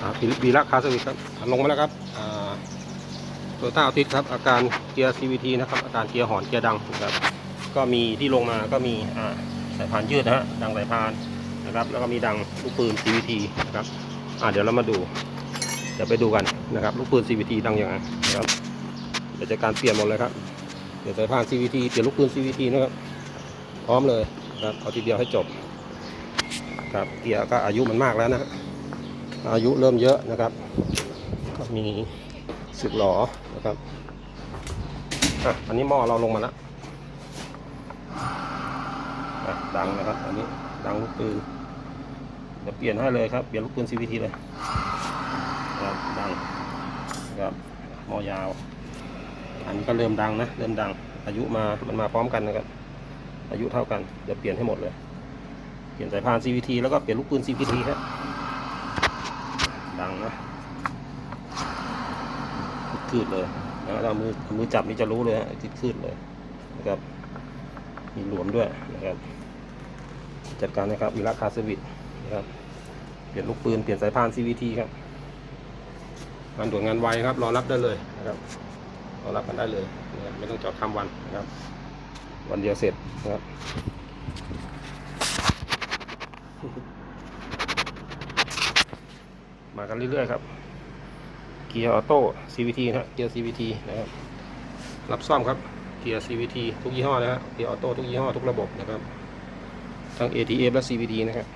อ่าวีระคาสวิตครับลงมาแล้วครับโตต้าอัลติสครับ อาการเกียร์ CVT นะครับ อาการเกียร์หอนเกียร์ดังนะครับ ก็มีที่ลงมาก็มีสายพานยืดนะฮะดังสายพานนะครับ แล้วก็มีดังลูกปืน CVT นะครับเดี๋ยวเรามาดู เดี๋ยวไปดูกันนะครับ ลูกปืน CVT ดังยังไงนะครับเดี๋ยวจะการเปลี่ยนหมดเลยครับ เดี๋ยวสายพาน CVT เปลี่ยนลูกปืน CVT นะครับ พร้อมเลยนะครับเอาทีเดียวให้จบครับเกียร์ก็อายุมันมากแล้วนะฮะ อายุเริ่มเยอะนะครับ ก็มีสึกหลอนะครับอะอันนี้หม้อเราลงมาแล้วอะดังนะครับ อันนี้ดังลูกปืนเดี๋ยวเปลี่ยนให้เลยครับ เปลี่ยนลูกปืน CVT เลยครับดังนะครับหม้อยาว อันนี้ก็เริ่มดังนะ เริ่มดัง อายุมา มันมาพร้อมกันนะครับ อายุเท่ากัน เดี๋ยวเปลี่ยนให้หมดเลย เปลี่ยนสายพาน CVT แล้วก็เปลี่ยนลูกปืน CVT ครับ ดังนะคืดเลยนะเรามือมือจับนี่จะรู้เลยฮะคืดเลยนะครับ มีหลวมด้วยนะครับ จัดการนะครับมีราคาสวิตนะครับ เปลี่ยนลูกปืน เปลี่ยนสายพาน CVT ครับ งานด่วนงานไวครับ รอรับได้เลยนะครับรอรับกันได้เลยนะครับไม่ต้องจอดข้ามวันนะครับ วันเดียวเสร็จนะครับ มากันเรื่อยๆครับ เกียร์ออโต้ CVT นะฮะเกียร์ CVT นะครับ รับซ่อมครับ เกียร์ CVT ทุกยี่ห้อนะฮะเกียร์ออโต้ทุกยี่ห้อทุกระบบนะครับ ทั้ง ATF และ CVT นะครับ